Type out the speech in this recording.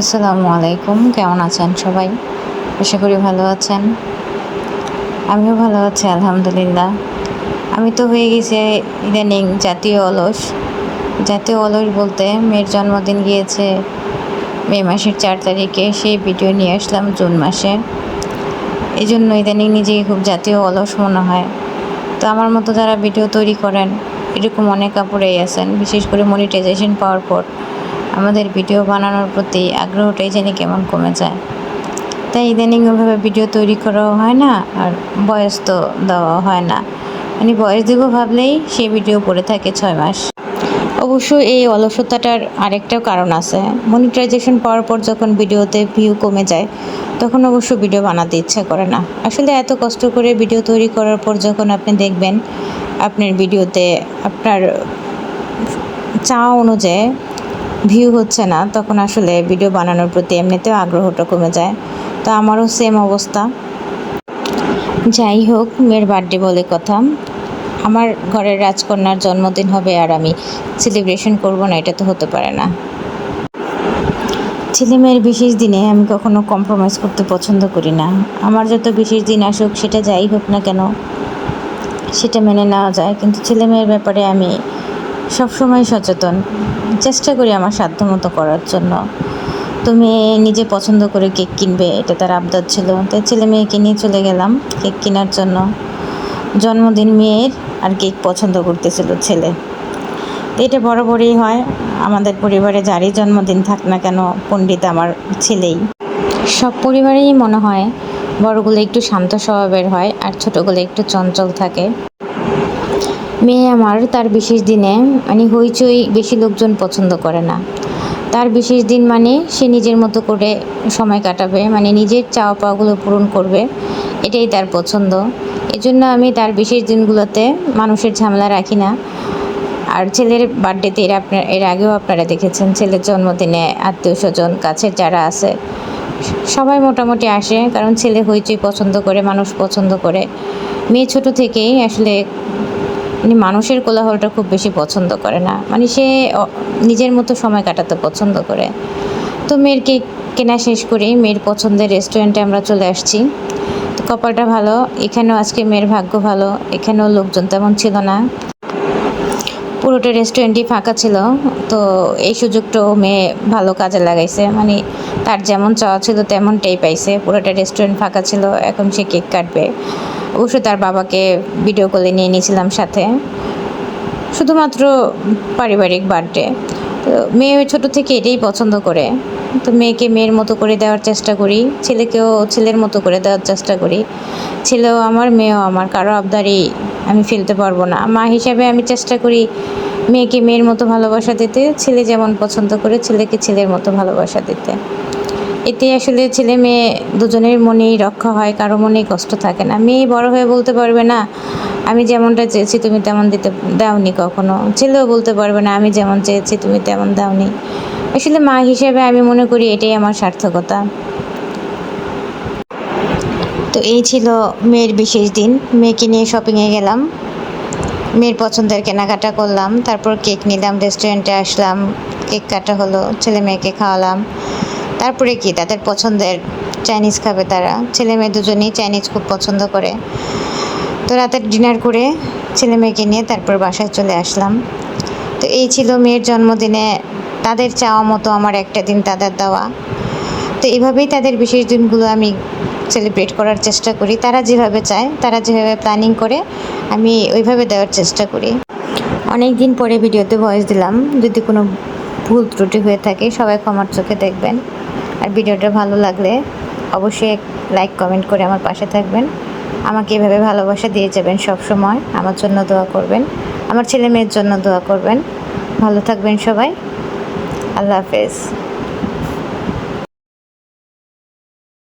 আসসালামু আলাইকুম, কেমন আছেন সবাই? আশা করি ভালো আছেন। আমিও ভালো আছি, আলহামদুলিল্লাহ। আমি তো হয়ে গেছি ইদানিং জাতীয় অলস। জাতীয় অলস বলতে মেয়ের জন্মদিন গিয়েছে, মে মাসের চার তারিখে, সেই ভিডিও নিয়ে আসলাম জুন মাসে। এই জন্য ইদানিং নিজেকে খুব জাতীয় অলস মনে হয়। তো আমার মতো যারা ভিডিও তৈরি করেন, এরকম অনেক কাপড়েই আছেন, বিশেষ করে মনিটাইজেশন পাওয়ার পর। আমাদের ভিডিও বানানোর প্রতি আগ্রহটাই জানি কেমন কমে যায়। তাই ইদানিং ওভাবে ভিডিও তৈরি করাও হয় না আর বয়স তো দেওয়া হয় না। মানে বয়স দেবো ভাবলেই সেই ভিডিও পড়ে থাকে ছয় মাস। অবশ্য এই অলসতাটার আরেকটাও কারণ আছে। মনিটাইজেশন পাওয়ার পর যখন ভিডিওতে ভিউ কমে যায়, তখন অবশ্য ভিডিও বানাতে ইচ্ছা করে না। আসলে এত কষ্ট করে ভিডিও তৈরি করার পর যখন আপনি দেখবেন, আপনার ভিডিওতে আপনার চাওয়া অনুযায়ী ভিউ হচ্ছে না, তখন আসলে ভিডিও বানানোর প্রতি এমনিতেও আগ্রহটা কমে যায়। তো আমারও সেম অবস্থা। যাই হোক, মেয়ের বার্থডে বলে কথা। আমার ঘরের রাজকন্যার জন্মদিন হবে আর আমি সেলিব্রেশন করব না, এটা তো হতে পারে না। ছেলে মেয়ের বিশেষ দিনে আমি কখনো কম্প্রোমাইজ করতে পছন্দ করি না। আমার যত বিশেষ দিন আসুক, সেটা যাই হোক না কেন, সেটা মেনে নেওয়া যায়। কিন্তু ছেলে মেয়ের ব্যাপারে আমি সবসময় সচেতন। চেষ্টা করি আমার সাধ্যমতো করার জন্য। তুমি নিজে পছন্দ করে কেক কিনবে, এটা তার আবদার ছিল। তাই ছেলে মেয়েকে নিয়ে চলে গেলাম কেক কেনার জন্য। জন্মদিন মেয়ের আর কেক পছন্দ করতেছিল ছেলে। তো এটা বরাবরই হয়। আমাদের পরিবারে যারই জন্মদিন থাক না কেন, পণ্ডিত আমার ছেলেই। সব পরিবারেই মনে হয়, বড়গুলো একটু শান্ত স্বভাবের হয় আর ছোটোগুলো একটু চঞ্চল থাকে। মেয়ে আমার তার বিশেষ দিনে মানে হইচই বেশি লোকজন পছন্দ করে না। তার বিশেষ দিন মানে সে নিজের মতো করে সময় কাটাবে মানে নিজের চাওয়া পাওয়াগুলো পূরণ করবে, এটাই তার পছন্দ। এজন্য আমি তার বিশেষ দিনগুলোতে মানুষের ঝামেলা রাখি না। আর ছেলের বার্থডেতে এর আপনার, এর আগেও আপনারা দেখেছেন, ছেলের জন্মদিনে আত্মীয় স্বজন, কাছের যারা আছে, সবাই মোটামুটি আসে, কারণ ছেলে হইচই পছন্দ করে, মানুষ পছন্দ করে। মেয়ে ছোট থেকেই আসলে মানে মানুষের কোলাহলটা খুব বেশি পছন্দ করে না। মানে সে নিজের মতো সময় কাটাতে পছন্দ করে। তো মেয়েরকে কেনা শেষ করেই মেয়ের পছন্দের রেস্টুরেন্টে আমরা চলে আসছি। তো কপালটা ভালো, এখানেও আজকে মেয়ের ভাগ্য ভালো, এখানেও লোকজন তেমন ছিল না। পুরোটা রেস্টুরেন্টই ফাঁকা ছিল। তো এই সুযোগটাও মেয়ে ভালো কাজে লাগাইছে। মানে তার যেমন চাওয়া ছিল তেমনটাই পাইছে। পুরোটা রেস্টুরেন্ট ফাঁকা ছিল। এখন সে কেক কাটবে। অবশ্য তার বাবাকে ভিডিও কলে নিয়ে নিয়েছিলাম সাথে। শুধুমাত্র পারিবারিক বার্থডে তো মেয়ে ছোটো থেকে এটাই পছন্দ করে। তো মেয়েকে মেয়ের মতো করে দেওয়ার চেষ্টা করি। ছেলেকেও ছেলের মতো করে দেওয়ার চেষ্টা করি। ছেলেও আমার, মেয়েও আমার। কারও আবদারই আমি ফেলতে পারব না। মা হিসাবে আমি চেষ্টা করি মেয়েকে মেয়ের মতো ভালোবাসা দিতে, ছেলে যেমন পছন্দ করে ছেলেকে ছেলের মতো ভালোবাসা দিতে। এতে আসলে ছেলে মেয়ে দুজনের মনেই রক্ষা হয়, কারও মনেই কষ্ট থাকে না। মেয়ে বড় হয়ে বলতে পারবে না, আমি যেমনটা চেয়েছি তুমি তেমন দিতে দাওনি কখনো। ছেলেও বলতে পারবে না, আমি যেমন চেয়েছি তুমি তেমন দাওনি। আসলে মা হিসেবে আমি মনে করি এটাই আমার সার্থকতা। তো এই ছিল মেয়ের বিশেষ দিন। মেয়েকে নিয়ে শপিংয়ে গেলাম। মেয়ের পছন্দের কেনাকাটা করলাম। তারপর কেক নিলাম রেস্টুরেন্টে আসলাম। কেক কাটা হলো, ছেলে মেয়েকে খাওয়ালাম। তারপরে কি? তাদের পছন্দের চাইনিজ খাবে তারা। ছেলে মেয়ে দুজনেই চাইনিজ খুব পছন্দ করে। তো রাতের ডিনার করে ছেলে মেয়েকে নিয়ে তারপর বাসায় চলে আসলাম। তো এই ছিল মেয়ের জন্মদিনে তাদের চাওয়া মতো আমার একটা দিন তাদের দেওয়া। তো এইভাবেই তাদের বিশেষ দিনগুলো আমি সেলিব্রেট করার চেষ্টা করি। তারা যেভাবে চায়, তারা যেভাবে প্ল্যানিং করে, আমি ওইভাবে দেওয়ার চেষ্টা করি। অনেক দিন পরে ভিডিওতে ভয়েস দিলাম, যদি কোনো ভুল ত্রুটি হয়ে থাকে, সবাই ক্ষমার চোখে দেখবেন। আর ভিডিওটা ভালো লাগলে অবশ্যই লাইক কমেন্ট করে আমার পাশে থাকবেন। আমাকে এভাবে ভালোবাসা দিয়ে যাবেন সব সময় আমার জন্য দোয়া করবেন। আমার ছেলে মেয়ের জন্য দোয়া করবেন। ভালো থাকবেন সবাই। আল্লাহ হাফেজ।